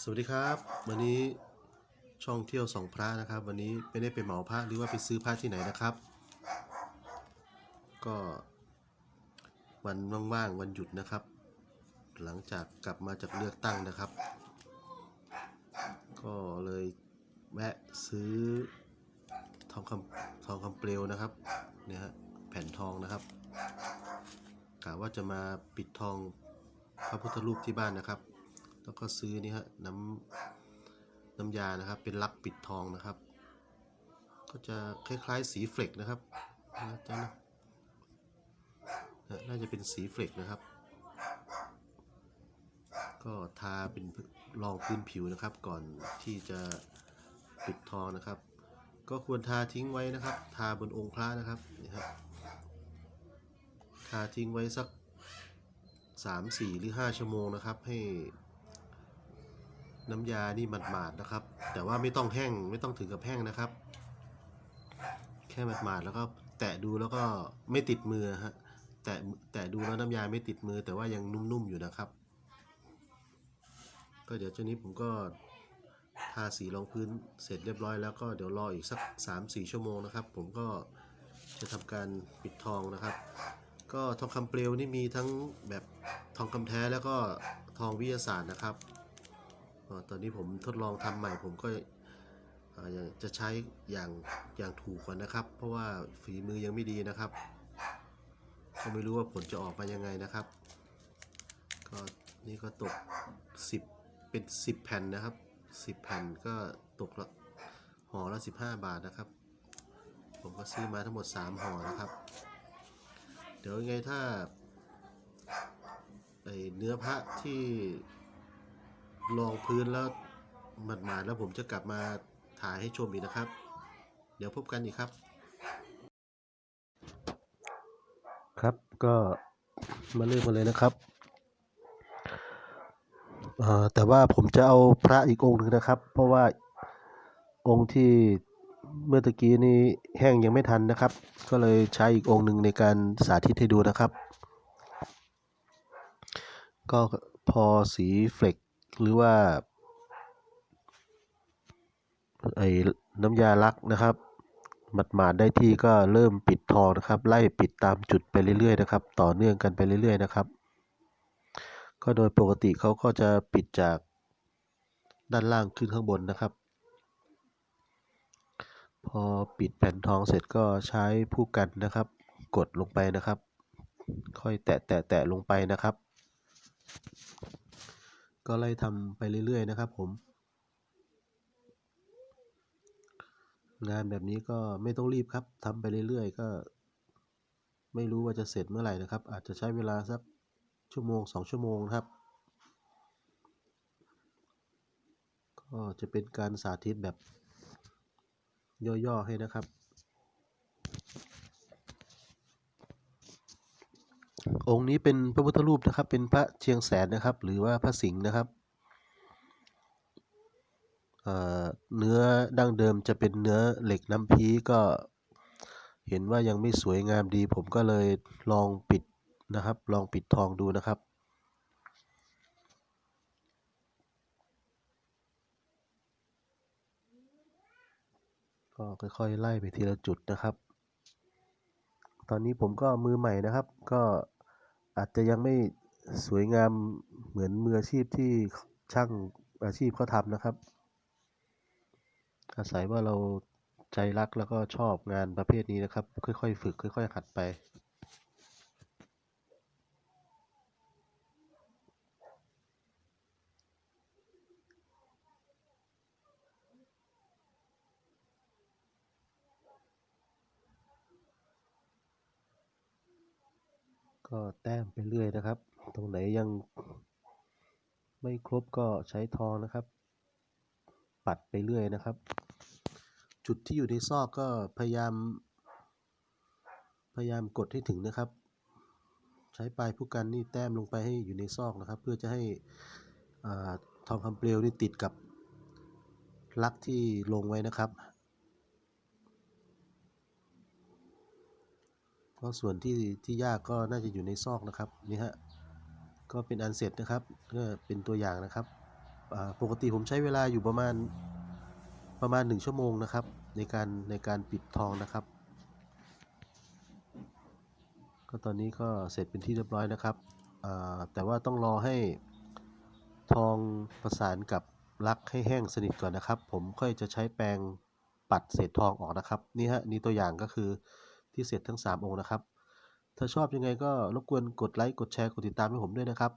สวัสดีครับ วันนี้ช่องเที่ยวสองพระนะครับ วันนี้ไม่ได้ไปเหมาพระหรือว่าไปซื้อพระที่ไหนนะครับ ก็วันว่างๆวันหยุดนะครับ หลังจากกลับมาจากเลือกตั้งนะครับ ก็เลยแวะซื้อทองคำทองคำเปลวนะครับเนี่ยฮะแผ่นทองนะครับกะว่าจะมาปิดทองพระพุทธรูปที่บ้านนะครับ แล้วก็ซื้อนี่ฮะน้ำน้ำยานะครับ เป็นลักปิดทองนะครับ ก็จะคล้ายๆสีเฟลกนะครับนะจ๊ะนะน่าจะเป็นสีเฟลกนะครับ ก็ทาเป็นรองพื้นผิวนะครับ ก่อนที่จะปิดทองนะครับ ก็ควรทาทิ้งไว้นะครับ ทาบนองค์พระนะครับนี่ครับทาทิ้งไว้สักสามสี่หรือห้าชั่วโมงนะครับ ให้ น้ำยานี่หมาดๆนะครับ แต่ว่าไม่ต้องแห้งไม่ต้องถึงกับแห้งนะครับ แค่หมาดๆแล้วก็แตะดูแล้วก็ไม่ติดมือฮะแตะแตะดูแล้วน้ำยาไม่ติดมือ แต่ว่ายังนุ่มๆอยู่นะครับ ก็เดี๋ยวเจ้านี้ผมก็ทาสีรองพื้นเสร็จเรียบร้อยแล้วก็เดี๋ยวรออีกสัก 3-4 ชั่วโมงนะครับ ผมก็จะทำการปิดทองนะครับ ก็ทองคำเปลวนี่มีทั้งแบบทองคำแท้แล้วก็ทองวิทยาศาสตร์นะครับ ตอนนี้ผมทดลองทำใหม่ผมก็ยังจะใช้อย่างอย่างถูกก่อนนะครับ เพราะว่าฝีมือยังไม่ดีนะครับก็ไม่รู้ว่าผลจะออกมายังไงนะครับ ก็นี่ก็ตก 10 เป็น 10 แผ่นนะครับ 10 แผ่นก็ตกละห่อละ 15 บาทนะครับ ผมก็ซื้อมาทั้งหมด 3ห่อนะครับ เดี๋ยวยังไงถ้าไอเนื้อพระที่ ลองพื้นแล้วหมาดๆแล้วผมจะกลับมาถ่ายให้ชมอีกนะครับ เดี๋ยวพบกันอีกครับ ครับก็มาเริ่มกันเลยนะครับแต่ว่าผมจะเอาพระอีกองค์หนึ่งนะครับ เพราะว่าองค์ที่เมื่อตะกี้นี้แห้งยังไม่ทันนะครับ ก็เลยใช้อีกองค์หนึ่งในการสาธิตให้ดูนะครับ ก็พอสีเฟลก หรือว่าไอ้น้ำยาลักนะครับหมาดหมาดได้ที่ก็เริ่มปิดทองนะครับ ไล่ปิดตามจุดไปเรื่อยๆนะครับ ต่อเนื่องกันไปเรื่อยๆนะครับ ก็โดยปกติเขาก็จะปิดจากด้านล่างขึ้นข้างบนนะครับ พอปิดแผ่นทองเสร็จก็ใช้ผู้กันนะครับ กดลงไปนะครับ ค่อยแตะแตะแตะลงไปนะครับ ก็ไล่ทำไปเรื่อย ๆ นะครับผม งานแบบนี้ก็ไม่ต้องรีบครับทำไปเรื่อย ๆ ก็ ไม่รู้ว่าจะเสร็จเมื่อไหร่นะครับ อาจจะใช้เวลาสักชั่วโมงสองชั่วโมงครับ ก็จะเป็นการสาธิตแบบย่อ ๆ ให้นะครับ องค์นี้เป็นพระพุทธรูปนะครับ เป็นพระเชียงแสนนะครับ หรือว่าพระสิงห์นะครับเเนื้อดั้งเดิมจะเป็นเนื้อเหล็กน้ำพีก็เห็นว่ายังไม่สวยงามดี ผมก็เลยลองปิดนะครับ ลองปิดทองดูนะครับ ก็ค่อยๆไล่ไปทีละจุดนะครับ ตอนนี้ผมก็มือใหม่นะครับ ก็ อาจจะยังไม่สวยงามเหมือนมืออาชีพที่ช่างอาชีพเขาทำนะครับ อาศัยว่าเราใจรักแล้วก็ชอบงานประเภทนี้นะครับ ค่อยๆ ฝึก ค่อย ๆ หัดไป ก็แต้มไปเรื่อยนะครับ ตรงไหนยังไม่ครบก็ใช้ทองนะครับ ปัดไปเรื่อยนะครับ จุดที่อยู่ในซอกก็พยายาม พยายามกดให้ถึงนะครับ ใช้ปลายผู้กันนี่แต้มลงไปให้อยู่ในซอกนะครับ เพื่อจะให้อทองคำเปลวนี่ติดกับลักที่ลงไว้นะครับ เพราะส่วนที่ที่ยากก็น่าจะอยู่ในซอกนะครับนี่ฮะก็เป็นอันเสร็จนะครับก็เป็นตัวอย่างนะครับปกติผมใช้เวลาอยู่ประมาณประมาณ 1 ชั่วโมงนะครับ ในการในการปิดทองนะครับ ก็ตอนนี้ก็เสร็จเป็นที่เรียบร้อยนะครับแต่ว่าต้องรอให้ทองประสานกับลักให้แห้งสนิทก่อนนะครับ ผมค่อยจะใช้แปรงปัดเศษทองออกนะครับนี่ฮะนี่ตัวอย่างก็คือ ที่เสร็จทั้ง 3 องค์นะครับ ถ้าชอบยังไงก็รบกวนกดไลค์ กดแชร์ กดติดตามให้ผมด้วยนะครับ